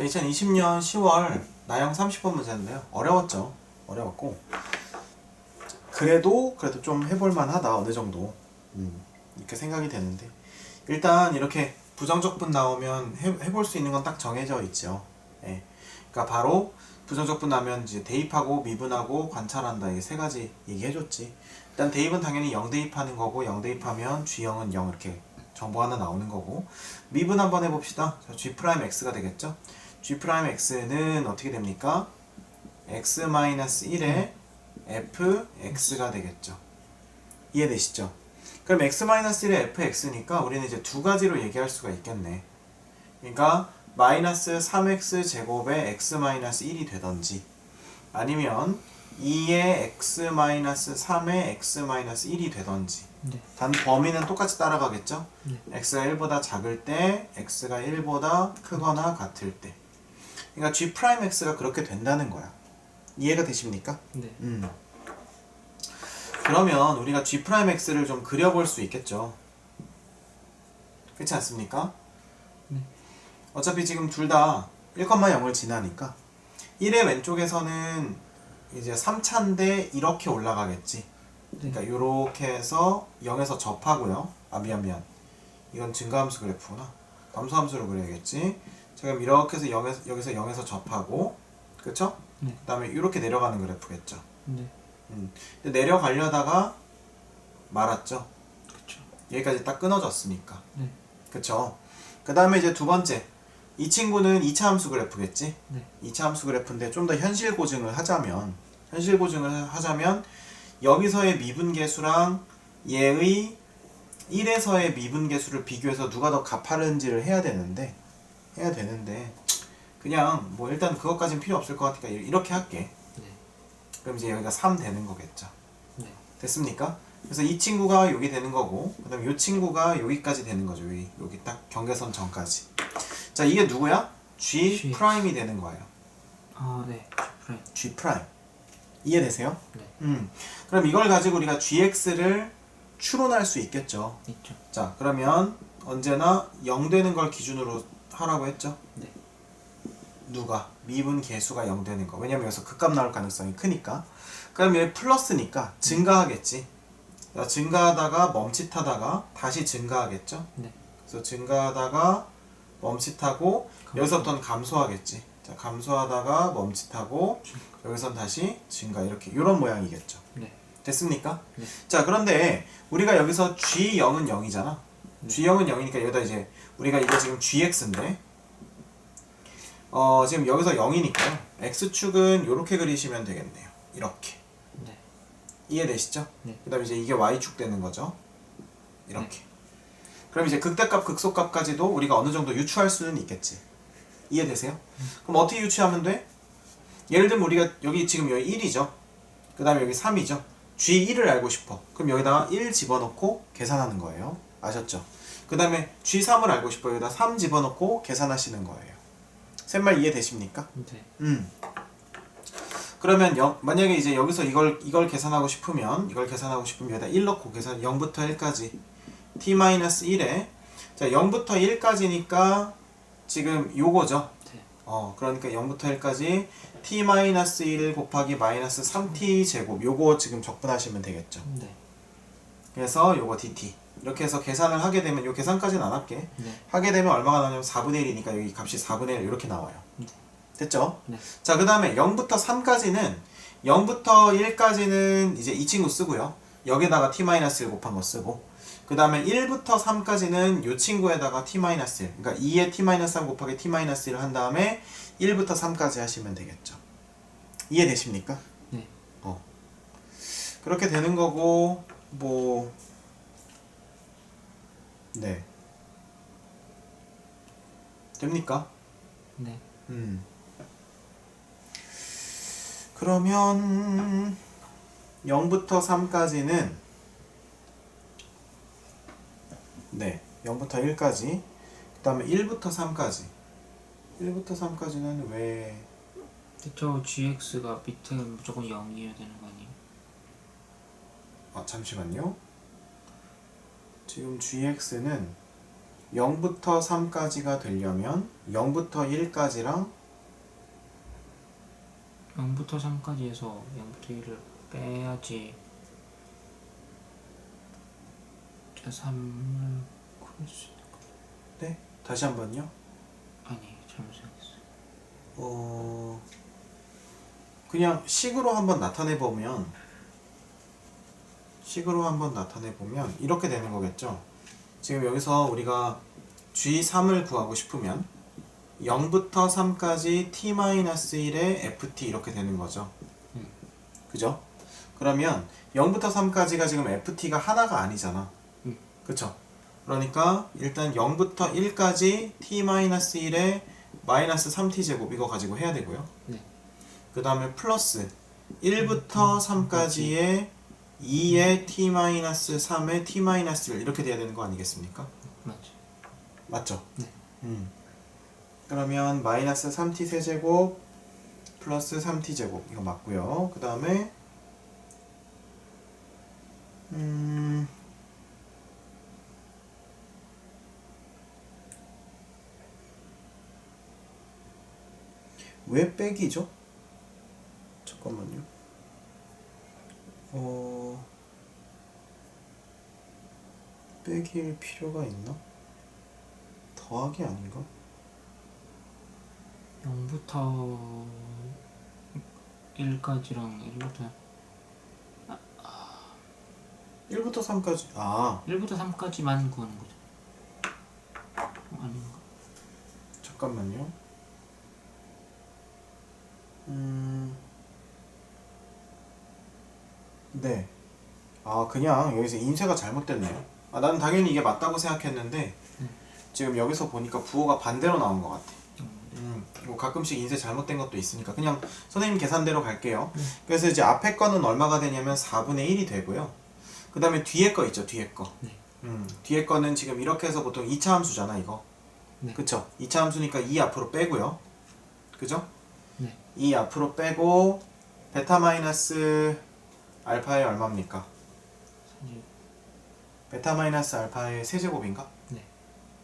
자, 2020년 10월 나형 30번 문제인데요. 어려웠죠. 어려웠고 그래도 그래도 좀 해볼 만하다 어느 정도 음, 이렇게 생각이 되는데 일단 이렇게 부정적분 나오면 해, 해볼 수 있는 건 딱 정해져 있죠. 예. 그러니까 바로 부정적분 나면 이제 대입하고 미분하고 관찰한다 이게 세 가지 얘기해줬지. 일단 대입은 당연히 0 대입하는 거고 0 대입하면 G형은 0 이렇게 정보 하나 나오는 거고 미분 한번 해봅시다. 자, G 프라임 X가 되겠죠. G 프라임 X는 어떻게 됩니까? X 마이너스 1에 F X가 되겠죠. 이해되시죠? 그럼 X 마이너스 1에 F X니까 우리는 이제 두 가지로 얘기할 수가 있겠네. 그러니까 마이너스 3x 제곱에 x 마이너스 1이 되던지 아니면 2의 x 마이너스 3의 x 마이너스 1이 되던지 네. 단 범위는 똑같이 따라가겠죠? 네. x가 1보다 작을 때 x가 1보다 크거나 같을 때 그러니까 g 프라임 x가 그렇게 된다는 거야 이해가 되십니까? 네. 음. 그러면 우리가 g 프라임 x를 좀 그려볼 수 있겠죠. 그렇지 않습니까? 네. 어차피 지금 둘 다 1,0을 지나니까 1의 왼쪽에서는 이제 3차인데 이렇게 올라가겠지. 그러니까 이렇게 해서 0에서 접하고요. 아 미안 미안. 이건 증가함수 그래프구나. 감소함수로 그려야겠지. 자 그럼 이렇게 해서 0에서 여기서 0에서 접하고 그렇죠? 네. 그 다음에 이렇게 내려가는 그래프겠죠. 네. 음. 내려가려다가 말았죠. 그쵸. 여기까지 딱 끊어졌으니까. 네. 그쵸? 그 다음에 이제 두 번째. 이 친구는 2차 함수 그래프겠지? 네. 2차 함수 그래프인데 좀 더 현실 고증을 하자면, 현실 고증을 하자면, 여기서의 미분계수랑 얘의 1에서의 미분계수를 비교해서 누가 더 가파른지를 해야 되는데, 해야 되는데, 그냥 뭐 일단 그것까진 필요 없을 것 같으니까 이렇게 할게. 네. 그럼 이제 여기가 3 되는 거겠죠. 네. 됐습니까? 그래서 이 친구가 여기 되는 거고 그다음 이 친구가 여기까지 되는 거죠. 여기 여기 딱 경계선 전까지. 자 이게 누구야? G G. 프라임이 되는 거예요. 아, 네. 프라임. G 프라임 이해되세요? 네. 음. 그럼 이걸 가지고 우리가 GX를 추론할 수 있겠죠. 있죠. 자 그러면 언제나 0 되는 걸 기준으로 하라고 했죠. 네. 누가 미분 계수가 0 되는 거. 왜냐면 여기서 극값 나올 가능성이 크니까. 그럼 얘 플러스니까 증가하겠지. 자, 증가하다가 멈칫하다가 다시 증가하겠죠. 네. 그래서 증가하다가 멈칫하고 감소. 여기서부터는 감소하겠지. 자, 감소하다가 멈칫하고 여기선 다시 증가 이렇게 이런 모양이겠죠. 네. 됐습니까? 네. 자, 그런데 우리가 여기서 G0은 0이잖아. 네. G0은 0이니까 여기다 이제 우리가 이게 지금 GX인데 어, 지금 여기서 0이니까요. X축은 이렇게 그리시면 되겠네요. 이렇게. 네. 이해되시죠? 네. 그 다음에 이제 이게 y축 되는 거죠. 이렇게. 그럼 이제 극대값, 극소값까지도 우리가 어느 정도 유추할 수는 있겠지. 이해되세요? 그럼 어떻게 유추하면 돼? 예를 들면 우리가 여기 지금 여기 1이죠. 그 다음에 여기 3이죠. G1을 알고 싶어. 그럼 여기다가 1 집어넣고 계산하는 거예요. 아셨죠? 그 다음에 G3을 알고 싶어요. 여기다 3 집어넣고 계산하시는 거예요. 셋말 이해되십니까? 네. 음. 그러면 영, 만약에 이제 여기서 이걸 이걸 계산하고 싶으면 이걸 계산하고 싶으면 여기다 1 넣고 계산 0부터 1까지 t-1에 자 0부터 1까지니까 지금 요거죠. 네. 어 그러니까 0부터 1까지 t-1 곱하기 마이너스 3t 제곱 요거 지금 적분하시면 되겠죠. 네. 그래서 요거 dt 이렇게 해서 계산을 하게 되면 요 계산까지는 안 할게. 네. 하게 되면 얼마가 나오냐면 4분의 1이니까 여기 값이 4분의 1 이렇게 나와요. 네. 됐죠? 네. 자, 그 다음에 0부터 3까지는 0부터 1까지는 이제 이 친구 쓰고요. 여기다가 t-1 곱한 거 쓰고 그 다음에 1부터 3까지는 이 친구에다가 t-1 그러니까 2에 t-3 곱하기 t-1을 한 다음에 1부터 3까지 하시면 되겠죠. 이해되십니까? 네. 어. 그렇게 되는 거고 뭐 네. 됩니까? 네. 음. 그러면 0부터 3까지는 네, 0부터 1까지. 그다음에 1부터 3까지. 1부터 3까지는 왜저 GX가 밑에 무조건 0이어야 되는 거 아니에요? 아, 잠시만요. 지금 GX는 0부터 3까지가 되려면 0부터 1까지랑 0부터 3까지 해서 0부터 1을 빼야지. 자 3을 구할 수 있는 거. 네? 다시 한번요? 아니 잘못 생각했어 어 그냥 식으로 한번 나타내 보면 식으로 한번 나타내 보면 이렇게 되는 거겠죠. 지금 여기서 우리가 G3을 구하고 싶으면 0부터 3까지 t-1의 ft 이렇게 되는 거죠. 음. 그죠? 그러면 0부터 3까지가 지금 ft가 하나가 아니잖아. 음. 그쵸? 그러니까 일단 0부터 1까지 t-1의 마이너스 3t 제곱 이거 가지고 해야 되고요. 네. 그 다음에 플러스 1부터 3까지의 2의 t-3의 t-1 이렇게 돼야 되는 거 아니겠습니까? 맞지 맞죠? 네. 음. 그러면 마이너스 3t 세제곱 플러스 3t 제곱 이거 맞고요. 그 다음에 음. 왜 빼기죠? 잠깐만요. 어 빼기 일 필요가 있나? 더하기 아닌가? 0부터 1까지랑 1부터 1부터 3까지 아 1부터 3까지만 구하는 거죠 어, 아닌가? 잠깐만요 음... 네. 아 그냥 여기서 인쇄가 잘못됐네요 아 나는 당연히 이게 맞다고 생각했는데 지금 여기서 보니까 부호가 반대로 나온 것 같아 음, 이거 가끔씩 인쇄 잘못된 것도 있으니까 그냥 선생님 계산대로 갈게요. 그래서 이제 앞에 거는 얼마가 되냐면 4분의 1이 되고요. 그 다음에 뒤에 거 있죠, 뒤에 거. 네. 음, 뒤에 거는 지금 이렇게 해서 보통 2차 함수잖아, 이거. 네. 그쵸? 2차 함수니까 2 앞으로 빼고요. 그죠? 네 2 앞으로 빼고 베타 마이너스 알파의 얼마입니까? 사실 베타 마이너스 알파의 세제곱인가? 네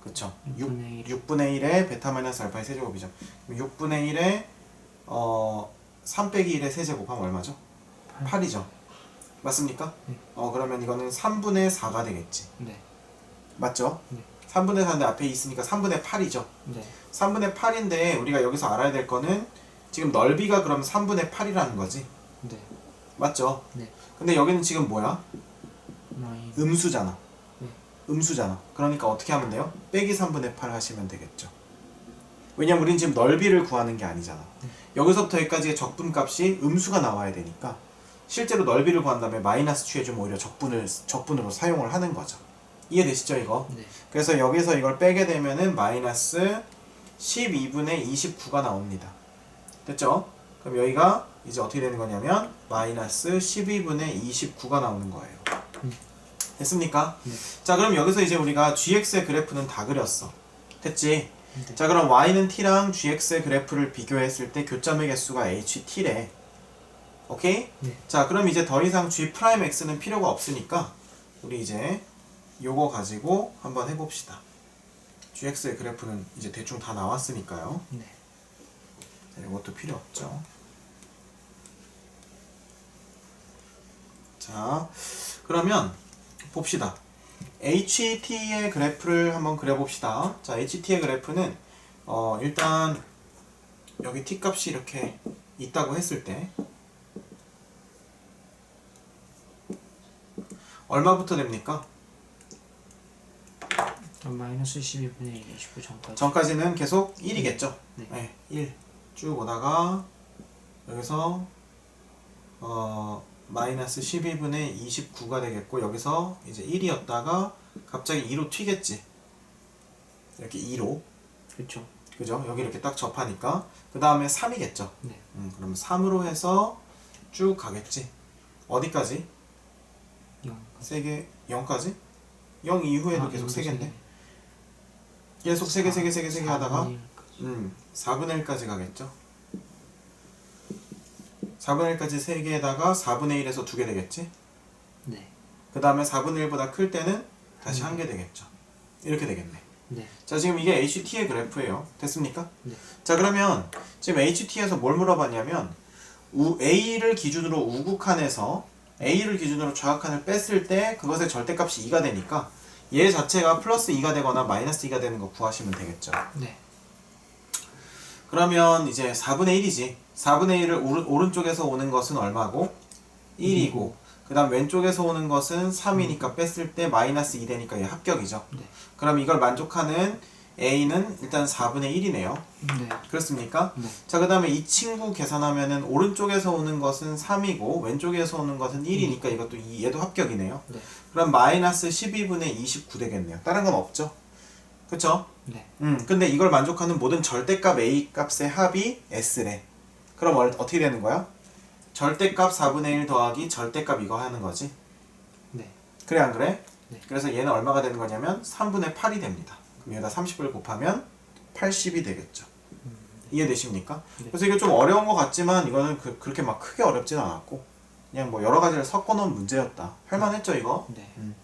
그쵸? 6분의 1 6분의 1의 베타 마이너스 알파의 세제곱이죠. 그럼 6분의 1의 어, 3 빼기 1의 세제곱하면 얼마죠? 8 이죠. 맞습니까? 네. 어 그러면 이거는 3분의 4가 되겠지. 네 맞죠? 네. 3분의 4인데 앞에 있으니까 3분의 8이죠. 네 3분의 8인데 우리가 여기서 알아야 될 거는 지금 넓이가 그럼 3분의 8이라는 거지. 네 맞죠? 네. 근데 여기는 지금 뭐야? 마이 음수잖아. 네. 음수잖아. 그러니까 어떻게 하면 돼요? 빼기 3분의 8 하시면 되겠죠. 왜냐면 우린 지금 넓이를 구하는 게 아니잖아. 네. 여기서부터 여기까지의 적분값이 음수가 나와야 되니까 실제로 넓이를 구한 다음에 마이너스 취해주면 오히려 적분을 적분으로 사용을 하는 거죠. 이해되시죠 이거? 네 그래서 여기서 이걸 빼게 되면은 마이너스 12분의 29가 나옵니다. 됐죠? 그럼 여기가 이제 어떻게 되는 거냐면 마이너스 12분의 29가 나오는 거예요. 음. 됐습니까? 네. 자 그럼 여기서 이제 우리가 gx의 그래프는 다 그렸어. 됐지? 네. 자 그럼 y는 t랑 gx의 그래프를 비교했을 때 교점의 개수가 ht래. 오케이? 네. 자 그럼 이제 더 이상 g 프라임 x는 필요가 없으니까 우리 이제 요거 가지고 한번 해봅시다. gx의 그래프는 이제 대충 다 나왔으니까요. 네. 자, 이것도 필요 없죠. 자, 그러면 봅시다. HT의 그래프를 한번 그려봅시다. 자, HT의 그래프는 어, 일단 여기 t 값이 이렇게 있다고 했을 때 얼마부터 됩니까? 마이너스 12분의 1 29 전까지 전까지는 계속 1이겠죠. 네. 네, 1. 쭉 오다가 여기서 어 마이너스 12분의 29가 되겠고 여기서 이제 1이었다가 갑자기 2로 튀겠지. 이렇게 2로. 그렇죠 그죠? 여기 이렇게 딱 접하니까 그 다음에 3이겠죠. 네 음, 그럼 3으로 해서 쭉 가겠지. 어디까지? 0 세 개, 0까지? 0 이후에도 아, 계속 여기서 3개인데? 계속 3개, 3개, 3개, 3개 하다가 4분의 1 까지. 음, 4분의 1까지 가겠죠? 4분의 1까지 3개에다가 4분의 1에서 2개 되겠지? 네 그 다음에 4분의 1보다 클 때는 다시 음. 한개 되겠죠? 이렇게 되겠네. 네. 자 지금 이게 HT의 그래프예요. 됐습니까? 네. 자 그러면 지금 HT에서 뭘 물어봤냐면 우, A를 기준으로 우극한에서 A를 기준으로 좌극한을 뺐을 때 그것의 절대값이 2가 되니까 얘 자체가 플러스 2가 되거나 마이너스 2가 되는 거 구하시면 되겠죠. 네. 그러면 이제 4분의 1이지. 4분의 1을 오른, 오른쪽에서 오는 것은 얼마고? 1이고 그 다음 왼쪽에서 오는 것은 3이니까 뺐을 때 마이너스 2 되니까 얘 합격이죠. 네. 그럼 이걸 만족하는 A는 일단 4분의 1이네요. 네. 그렇습니까? 네. 자, 그 다음에 이 친구 계산하면은 오른쪽에서 오는 것은 3이고 왼쪽에서 오는 것은 1이니까 이것도 이- 얘도 합격이네요. 네. 그럼 마이너스 12분의 29 되겠네요. 다른 건 없죠? 그쵸? 네. 음, 근데 이걸 만족하는 모든 절대값 A 값의 합이 S래. 그럼 얼- 어떻게 되는 거야? 절대값 4분의 1 더하기 절대값 이거 하는 거지. 네. 그래 안 그래? 네. 그래서 얘는 얼마가 되는 거냐면 3분의 8이 됩니다. 그럼 여기다 30을 곱하면 80이 되겠죠. 이해되십니까? 네. 그래서 이게 좀 어려운 것 같지만 이거는 그, 그렇게 막 크게 어렵진 않았고 그냥 뭐 여러 가지를 섞어놓은 문제였다. 할만했죠 이거? 네. 음.